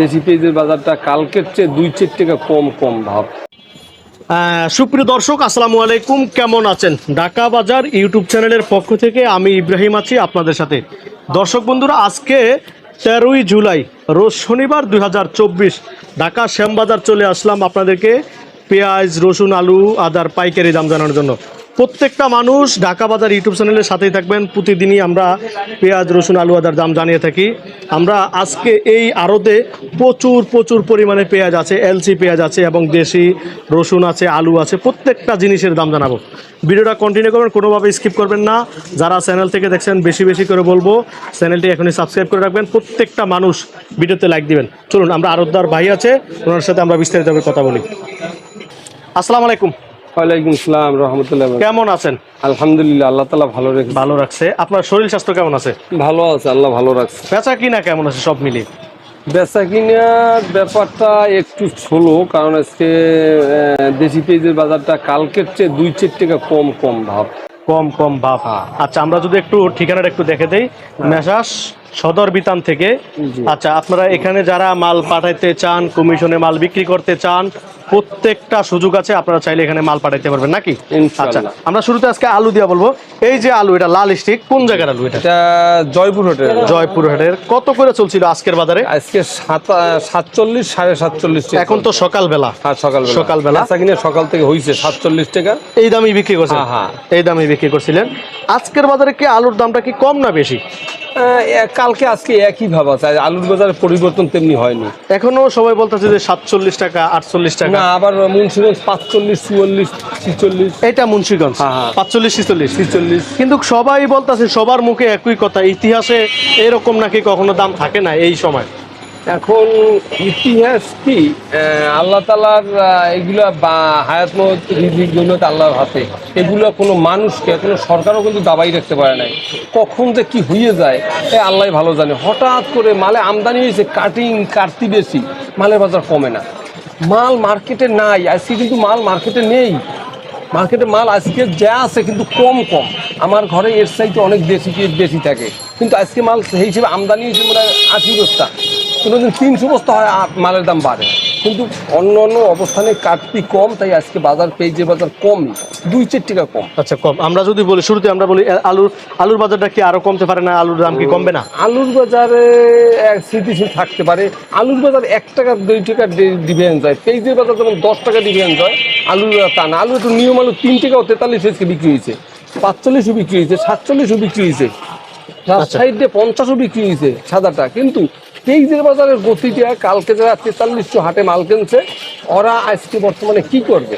দেশি পেঁয়াজের বাজারটা কালকের চেয়ে দুই চার টাকা কম কম ভাব। সুপ্রিয় দর্শক, আসসালামু আলাইকুম। কেমন আছেন? ঢাকা বাজার ইউটিউব চ্যানেলের পক্ষ থেকে আমি ইব্রাহিম আছি আপনাদের সাথে। দর্শক বন্ধুরা, আজকে তেরোই জুলাই, রোজ শনিবার দুই হাজার চব্বিশ, ঢাকা শ্যামবাজার চলে আসলাম আপনাদেরকে। পেঁয়াজ, রসুন, আলু, আদার পাইকারি দাম জানানোর জন্য। প্রত্যেকটা মানুষ ঢাকা বাজার ইউটিউব চ্যানেলের সাথেই থাকবেন। প্রতিদিনই আমরা পেঁয়াজ, রসুন, আলু, আদার দাম জানিয়ে থাকি। আমরা আজকে এই আড়তে প্রচুর প্রচুর পরিমাণে পেঁয়াজ আছে এলসি পেঁয়াজ আছে এবং দেশি রসুন আছে, আলু আছে, প্রত্যেকটা জিনিসের দাম জানাব। ভিডিওটা কন্টিনিউ করবেন, কোনোভাবে স্কিপ করবেন না। যারা চ্যানেল থেকে দেখছেন, বেশি বেশি করে বলব চ্যানেলটি এখনই সাবস্ক্রাইব করে রাখবেন। প্রত্যেকটা মানুষ ভিডিওতে লাইক দিবেন। চলুন, আমরা আরতদার ভাই আছে, ওনার সাথে আমরা বিস্তারিতভাবে কথা বলি। আসসালামু আলাইকুম। ওয়ালাইকুম রহমতুল্লাহ কেমন আছেন? আলহামদুলিল্লাহ আল্লাহ তালা ভালো রেখেছে। ভালো রাখছে। আপনার শরীর স্বাস্থ্য কেমন আছে? ভালো আছে আল্লাহ ভালো রাখছে। বেচা কিনা কেমন আছে সব মিলিয়ে? বেচা কিনার ব্যাপারটা একটু ছোলো কারণ আজকে দেশি পেঁয়াজের বাজারটা কালকের চেয়ে দুই চার টাকা কম কম ভাব। কম কম ভাব। আচ্ছা আমরা যদি একটু ঠিকানাটা একটু দেখে দেই। মেসাস সদর বিতান থেকে। আচ্ছা আপনারা এখানে যারা মাল পাঠাইতে চান কমিশনে মাল বিক্রি করতে চান প্রত্যেকটা সুযোগ আছে আপনারা চাইলে এখানে মাল পাঠাইতে পারবেন নাকি? আচ্ছা আমরা শুরুতে আজকে আলু দিয়া বলব। এই যে আলু এটা লাল স্টিক কোন জায়গার আলু এটা? জয়পুর হোটেল জয়পুর হাটের কত করে চলছিল আজকের বাজারে? আজকে সাত- সাতচল্লিশ সাড়ে সাতচল্লিশ এখন তো সকালবেলা। হ্যাঁ সকালবেলা। সকালবেলা। সকাল থেকে হয়েছে সাতচল্লিশ টাকা। এই দামই বিক্রি করছেন? হ্যাঁ, হ্যাঁ। এই দামই বিক্রি করছিলেন। আজকের বাজারে কি আলুর দামটা কি কম না বেশি? কালকে আজকে একই ভাব আছে। আলুর বাজার পরিবর্তন তেমনি হয়নি। এখনও সবাই বলতেছে যে সাতচল্লিশ টাকা আটচল্লিশ টাকা। না আবার মুন্সিগঞ্জ পাঁচচল্লিশ চুয়াল্লিশ ছিচল্লিশ। এটা মুন্সিগঞ্জ। হ্যাঁ, হ্যাঁ। পাঁচচল্লিশ ছিচল্লিশ। ছিচল্লিশ। কিন্তু সবাই বলতেছে সবার মুখে একই কথা ইতিহাসে এরকম নাকি কখনো দাম থাকে না এই সময়। এখন ইতিহাস কি? আল্লাহ তালার এগুলো বা হায়াত মত আল্লাহর হাতে। এগুলো কোনো মানুষকে, কোনো সরকারও কিন্তু দাবাই রাখতে পারে নাই। কখন যে কি হয়ে যায়, এ আল্লাহ ভালো জানে। হঠাৎ করে মালে আমদানি হয়েছে, কাটিং, কাটতি বেশি, মালের বাজার কমে না। মাল মার্কেটে নাই, আজকে কিন্তু মাল মার্কেটে নেই। মার্কেটে মাল আজকে যা আছে কিন্তু কম কম। আমার ঘরে এর সাইডে অনেক বেশি বেশি থাকে। কিন্তু আজকে মাল সেই হিসেবে আমদানি হয়েছে মানে আশি বস্তা। কোনোদিন তিনশো বস্তা হয় মালের দাম বাড়ে। কিন্তু অন্য অন্য অবস্থানে কাটতি কম তাই আজকে বাজার পেয়েছে বাজার কম দুই চার টাকা কম। আচ্ছা কম। আমরা যদি বলি শুরুতে আমরা বলি আলুর আলুর বাজারটা কি আরও কমতে পারে না? আলুর দাম কি কমবে না? আলুর বাজারে এক স্থিতিশীল থাকতে পারে। আলুর বাজার এক টাকা দুই টাকা ডিফারেন্স হয়। পেঁয়াজের বাজার যেমন দশ টাকা ডিফারেন্স হয় আলুর তা না। আলু একটু নিয়ম আলু তিন টাকা ও তেতাল্লিশ আজকে বিক্রি হয়েছে। পাঁচচল্লিশও বিক্রি হয়েছে সাতচল্লিশও বিক্রি হয়েছে। রাজশাহীতে পঞ্চাশও বিক্রি হয়েছে সাদাটা। কিন্তু পেঁয়াজের বাজারের গতিটা কালকে যারা তেতাল্লিশশো হাটে মাল কিনছে ওরা আজকে বর্তমানে কি করবে?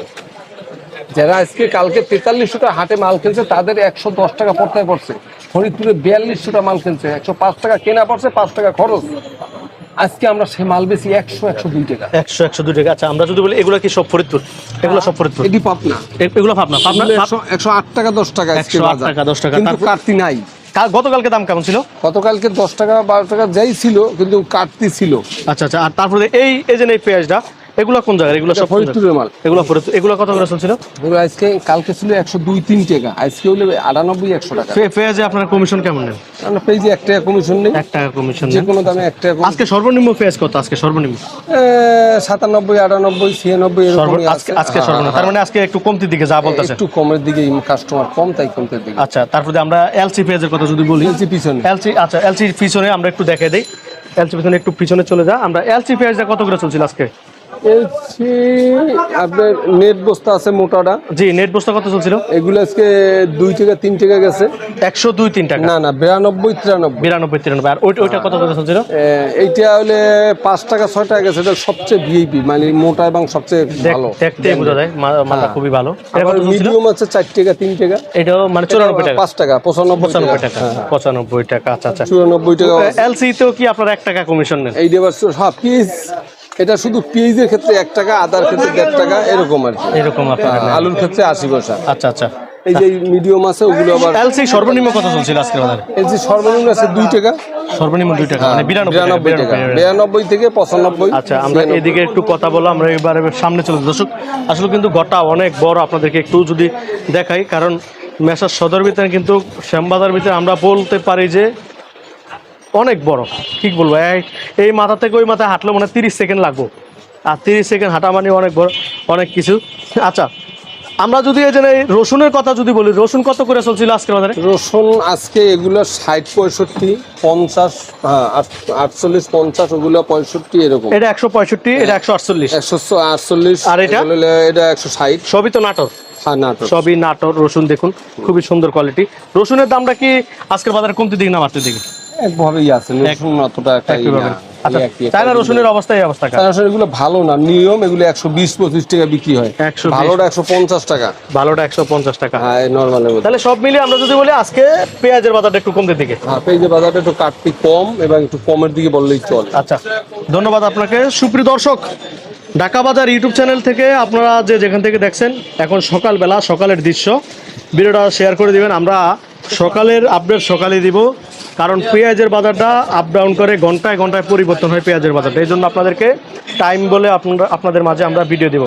যারা আজকে কালকে তেতাল্লিশশো টাকা হাটে মাল কিনছে তাদের একশো দশ টাকা পড়তে পড়ছে। ফরিদপুরে বিয়াল্লিশশো টাকা মাল কিনছে একশো পাঁচ টাকা কেনা পড়ছে পাঁচ টাকা খরচ। আজকে আমরা সে মাল বেশি একশো একশো দুই টাকা। একশো একশো দুই টাকা। আচ্ছা আমরা যদি বলি এগুলো কি সব ফরিদপুর? এগুলো সব ফরিদপুর? এটি পাবনা। এগুলো ভাবনা ভাবনা একশো একশো আট টাকা দশ টাকা আজকে 108 বাজার। টাকা, 10 টাকা। কাটতি নাই। গতকালকে দাম কেমন ছিল? গতকালকে দশ টাকা বারো টাকা যাই ছিল কিন্তু কাটতি ছিল। আচ্ছা আচ্ছা আর তারপরে এই এই যে এই পেঁয়াজটা এগুলো কোন জায়গায় এগুলো সব ফরিদপুরের মাল। এগুলো ফরিদপুর এগুলো কত করে চলছিল? এগুলো আজকে কালকে ছিল একশো দুই তিন টাকা। আজকে হলে আটানব্বই একশো টাকা। পেঁয়াজে আপনার কমিশন কেমন নেন? আমরা পেয়েছি এক টাকা কমিশন নেই। এক টাকা কমিশন যে কোনো দামে এক টাকা আজকে সর্বনিম্ন পেঁয়াজ কত? আজকে সর্বনিম্ন? সাতানব্বই আটানব্বই ছিয়ানব্বই আজকে আজকে সর্বনিম্ন। তার মানে আজকে একটু কমতির দিকে যা বলতেছে। একটু কমের দিকে কাস্টমার কম তাই কমতের দিকে। আচ্ছা তারপরে আমরা এলসি পেঁয়াজের কথা যদি বলি বলছি পিছনে। এলসি আচ্ছা এলসি পিছনে আমরা একটু দেখে দেই। এলসি পিছনে একটু পিছনে চলে যা। আমরা এলসি পেঁয়াজটা কত করে চলছিল আজকে? এলসি আপনার নেট বস্তা আছে মোটাটা। জি নেট বস্তা কত চলছিল? এগুলো আজকে দুই টাকা তিন টাকা গেছে। একশো দুই তিন টাকা। না না বিরানব্বই তিরানব্বই। বিরানব্বই তিরানব্বই। আর ওইটা কত করে চলছিল? এইটা হলে পাঁচ টাকা ছয় টাকা গেছে। এটা সবচেয়ে ভিআইপি মানে মোটা এবং সবচেয়ে ভালো। দেখতেই বোঝা যায় মা- মালটা হ্যাঁ। খুবই ভালো। আবার মিডিয়াম আছে চার টাকা তিন টাকা। এটাও মানে চুরানব্বই টাকা। পাঁচ টাকা পঁচানব্বই পঁচানব্বই টাকা পঁচানব্বই টাকা আচ্ছা আচ্ছা। চুরানব্বই টাকা। এলসিতেও কি আপনার এক টাকা কমিশন নেন? এই দেবার হ্যাঁ পিএইচ এটা শুধু পিএইচের ক্ষেত্রে এক টাকা আদার ক্ষেত্রে দেড় টাকা এরকম আর কি। এরকম হ্যাঁ, আলুর ক্ষেত্রে আশি পয়সা। আচ্ছা আচ্ছা। এই যে মিডিয়াম আছে ওগুলো আবার এলসি সর্বনিম্ন কত চলছিল আজকের বাজারে? যে সর্বনিম্ন আছে দুই টাকা। সর্বনিম্ন দুই টাকা মানে বিরানব্বই টাকা, বিরানব্বই টাকা। বিরানব্বই টাকা। বিরানব্বই থেকে পঁচানব্বই। আচ্ছা আমরা এদিকে একটু কথা বলো আমরা এবারে সামনে চলে। দর্শক আসলে কিন্তু গোটা অনেক বড় আপনাদেরকে একটু যদি দেখাই কারণ মেসার সদর ভিতরে কিন্তু শ্যামবাজার ভিতরে আমরা বলতে পারি যে অনেক বড়। ঠিক বলব এই এই মাথা থেকে ওই মাথায় হাঁটলে মনে হয় তিরিশ সেকেন্ড লাগবো। আর তিরিশ সেকেন্ড হাঁটা মানে অনেক বড় অনেক কিছু। আচ্ছা আমরা যদি এই যে এই রসুনের কথা যদি বলি রসুন কত করে চলছিল আজকে বাজারে? রসুন আজকে এগুলো ষাট পঁয়ষট্টি পঞ্চাশ হ্যাঁ আট- আটচল্লিশ পঞ্চাশ ওগুলো পঁয়ষট্টি এরকম। এটা একশো পঁয়ষট্টি এটা একশো আটচল্লিশ। একশো আটচল্লিশ আর এটা? এটা একশো ষাট। সবই তো নাটক হ্যাঁ নাটক সবই নাটক রসুন দেখুন খুবই সুন্দর কোয়ালিটি রসুনের দামটা কি আজকের বাজারে কমতে দিকে না বাড়তে দিকে? একভাবেই আছে রসুন অতটা একটা না। আচ্ছা চায়না রসুনের অবস্থা এই অবস্থা কার? চায়না এগুলো ভালো না নিয়ম এগুলো একশো বিশ পঁচিশ টাকা বিক্রি হয়। 120 ভালোটা একশো পঞ্চাশ টাকা। ভালোটা একশো পঞ্চাশ টাকা। হ্যাঁ তাহলে সব মিলিয়ে আমরা যদি বলি আজকে পেঁয়াজের বাজারটা একটু কমতে দিকে। হ্যাঁ পেঁয়াজের বাজারটা একটু কাটতি কম এবং একটু কমের দিকে বললেই চলে। আচ্ছা ধন্যবাদ আপনাকে। সুপ্রিয় দর্শক ঢাকা বাজার ইউটিউব চ্যানেল থেকে আপনারা যে যেখান থেকে দেখছেন এখন সকালবেলা সকালের দৃশ্য। ভিডিওটা শেয়ার করে দিবেন আমরা সকালের আপডেট সকালে দিব। কারণ পেঁয়াজের বাজারটা আপ ডাউন করে ঘন্টায় ঘন্টায় পরিবর্তন হয় পেঁয়াজের বাজারটা। এই জন্য আপনাদেরকে টাইম বলে আপনারা, আপনাদের মাঝে আমরা ভিডিও দেব।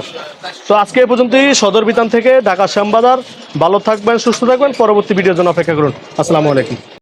তো আজকে এ পর্যন্তই, সদর বিতান থেকে ঢাকা শ্যামবাজার। ভালো থাকবেন, সুস্থ থাকবেন, পরবর্তী ভিডিওর জন্য অপেক্ষা করুন। আসসালামু আলাইকুম।